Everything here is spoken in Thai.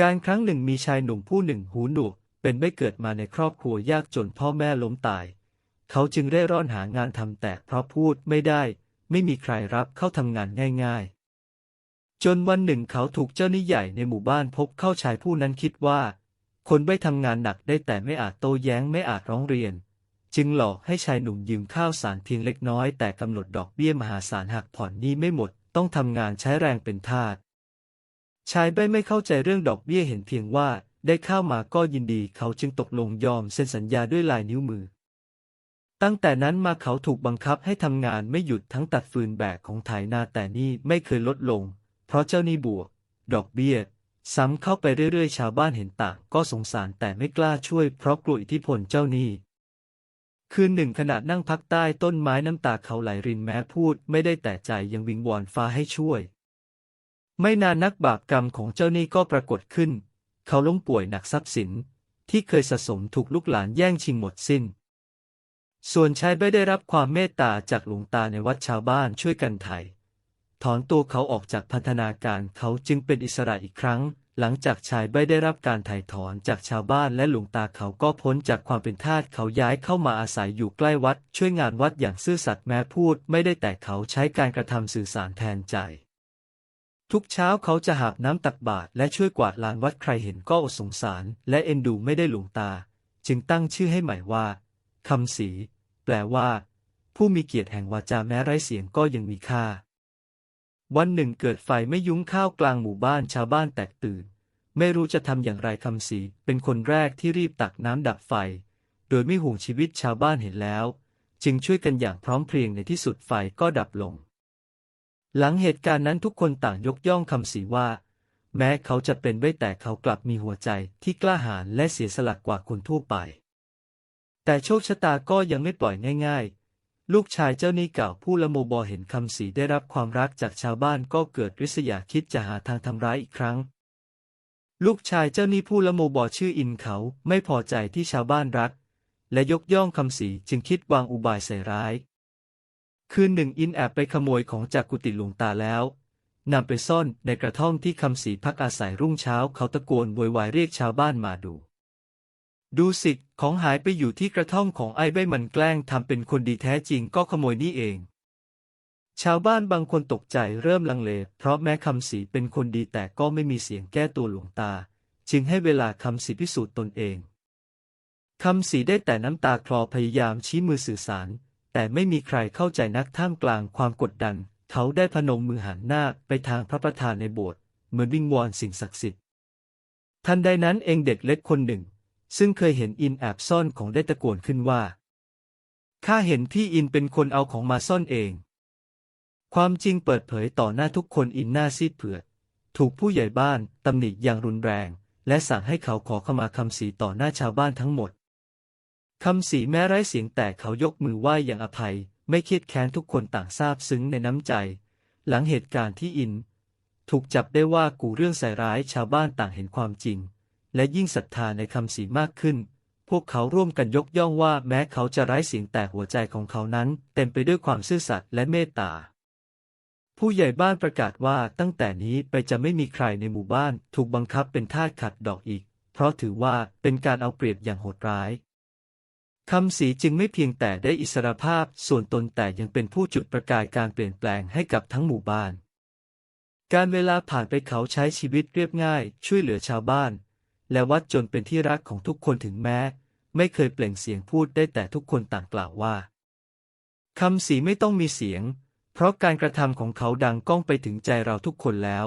การครั้งหนึ่งมีชายหนุ่มผู้หนึ่งหูหนวกเป็นไม่เกิดมาในครอบครัวยากจนพ่อแม่ล้มตาย เขาจึงเร่ร่อนหางานทำแต่เพราะพูดไม่ได้ ไม่มีใครรับเข้าทำงานง่ายๆ จนวันหนึ่งเขาถูกเจ้าหนี้ใหญ่ในหมู่บ้านพบเข้าชายผู้นั้นคิดว่า คนไม่ทำงานหนักได้แต่ไม่อาจโต้แย้งไม่อาจร้องเรียน จึงหลอกให้ชายหนุ่มยืมข้าวสารเพียงเล็กน้อยแต่กำหนดดอกเบี้ยมหาศาลหากผ่อนหนี้ไม่หมด ต้องทำงานใช้แรงเป็นทาส ชายใบไม่เข้าใจเรื่องดอกเบี้ยเห็นเพียงว่าได้ข้าวมาก็ยินดีเขาจึงตกลงยอมเซ็นสัญญาด้วยลายนิ้วมือ ตั้งแต่นั้นมาเขาถูกบังคับให้ทำงานไม่หยุดทั้งตัดฟืนแบกของไถนาแต่นี่ไม่เคยลดลง เพราะเจ้านี้บวก ดอกเบี้ย ซ้ำเข้าไปเรื่อยๆ ชาวบ้านเห็นต่างก็สงสารแต่ไม่กล้าช่วยเพราะกลัวอิทธิพลเจ้านี้คืนหนึ่งขณะนั่งพักใต้ต้นไม้น้ำตาเขาไหลรินแม้พูดไม่ได้แต่ใจยังวิงวอนฟ้าให้ช่วย ไม่นานนักบาปกรรมของเจ้านี้ก็ปรากฏขึ้น เขาล้มป่วยหนักทรัพย์สิน ที่เคยสะสมถูกลูกหลานแย่งชิงหมดสิ้น ส่วนชายไม่ได้รับความเมตตาจากหลวงตาในวัดชาวบ้านช่วยกันไถ่ถอนตัวเขาออกจากพันธนาการเขาจึงเป็นอิสระอีกครั้ง หลังจากชายไม่ได้รับการไถ่ถอนจากชาวบ้านและหลวงตาเขาก็พ้นจากความเป็นทาสเขาย้ายเข้ามาอาศัยอยู่ใกล้วัด ช่วยงานวัดอย่างซื่อสัตย์แม้พูดไม่ได้แต่เขาใช้การกระทำสื่อสารแทนใจ ทุกเช้าเขาจะหาบน้ำตักบาตรและช่วยกวาดลานวัดใครเห็นก็อดสงสาร และเอ็นดูไม่ได้หลวงตา จึงตั้งชื่อให้ใหม่ว่าคำศรีแปลว่า ผู้มีเกียรติแห่งวาจาแม้ไร้เสียงก็ยังมีค่า วันหนึ่งเกิดไฟไม่ยุ้งข้าวกลางหมู่บ้านชาวบ้านแตกตื่น ไม่รู้จะทำอย่างไรคำศรีเป็นคนแรกที่รีบตักน้ำดับไฟ โดยไม่ห่วงชีวิตชาวบ้านเห็นแล้ว จึงช่วยกันอย่างพร้อมเพรียงในที่สุดไฟก็ดับลง หลังเหตุการณ์นั้นทุกคนต่างยกย่องคำศรีว่า แม้เขาจะเป็นไว้แต่เขากลับมีหัวใจที่กล้าหาญและเสียสละกว่าคนทั่วไป แต่โชคชะตาก็ยังไม่ปล่อยง่ายๆ ลูกชายเจ้านี้เก่าผู้ละโมบอเห็นคำศรีได้รับความรักจากชาวบ้านก็เกิดริษยาคิดจะหาทางทำร้ายอีกครั้ง ลูกชายเจ้านี้ผู้ละโมบอชื่ออินเขาไม่พอใจที่ชาวบ้านรัก และยกย่องคำศรีจึงคิดวางอุบายใส่ร้าย คืนหนึ่งอินแอบไปขโมยของจากกุฏิหลวงตาแล้วนำไปซ่อนในกระท่อมที่คำศรีพักอาศัยรุ่งเช้าเขาตะโกนโวยวายเรียกชาวบ้านมาดู ดูสิของหายไปอยู่ที่กระท่อมของไอ้ใบมันแกล้งทำเป็นคนดีแท้จริงก็ขโมยนี่เอง ชาวบ้านบางคนตกใจเริ่มลังเล เพราะแม้คำศรีเป็นคนดีแต่ก็ไม่มีเสียงแก้ตัวหลวงตา จึงให้เวลาคำศรีพิสูจน์ตนเองคำศรีได้แต่น้ำตาคลอพยายามชี้มือสื่อสาร แต่ไม่มีใครเข้าใจนักท่ามกลางความกดดัน เขาได้พนมมือหันหน้าไปทางพระประธานในโบสถ์เหมือนวิงวอนสิ่งศักดิ์สิทธิ์ทันใดนั้นเองเด็กเล็กคนหนึ่ง ซึ่งเคยเห็นอินแอบซ่อนของได้ตะโกนขึ้นว่าข้าเห็นพี่อินเป็นคนเอาของมาซ่อนเอง ความจริงเปิดเผยต่อหน้าทุกคนอินหน้าซีดเผือด ถูกผู้ใหญ่บ้านตำหนิอย่างรุนแรง และสั่งให้เขาขอขมาคำศรีต่อหน้าชาวบ้านทั้งหมด คำศรีแม้ไร้เสียงแต่เขายกมือไหว้อย่างอภัย ไม่เครียดแค้นทุกคนต่างซาบซึ้งในน้ำใจ หลังเหตุการณ์ที่อิน ถูกจับได้ว่ากูเรื่องใส่ร้ายชาวบ้านต่างเห็นความจริง และยิ่งศรัทธาในคำศรีมากขึ้น พวกเขาร่วมกันยกย่องว่าแม้เขาจะไร้เสียงแต่หัวใจของเขานั้น เต็มไปด้วยความซื่อสัตย์และเมตตาผู้ใหญ่บ้านประกาศว่าตั้งแต่นี้ไปจะไม่มีใครในหมู่บ้านถูกบังคับเป็นทาสขัดดอกอีก เพราะถือว่าเป็นการเอาเปรียบอย่างโหดร้าย คำศรีจึงไม่เพียงแต่ได้อิสรภาพส่วนตนแต่ยังเป็นผู้จุดประกายการเปลี่ยนแปลงให้กับทั้งหมู่บ้าน การเวลาผ่านไปเขาใช้ชีวิตเรียบง่าย ช่วยเหลือชาวบ้าน และวัดจนเป็นที่รักของทุกคนถึงแม้ ไม่เคยเปล่งเสียงพูดได้แต่ทุกคนต่างกล่าวว่าคำศรีไม่ต้องมีเสียง เพราะการกระทำของเขาดังก้องไปถึงใจเราทุกคนแล้ว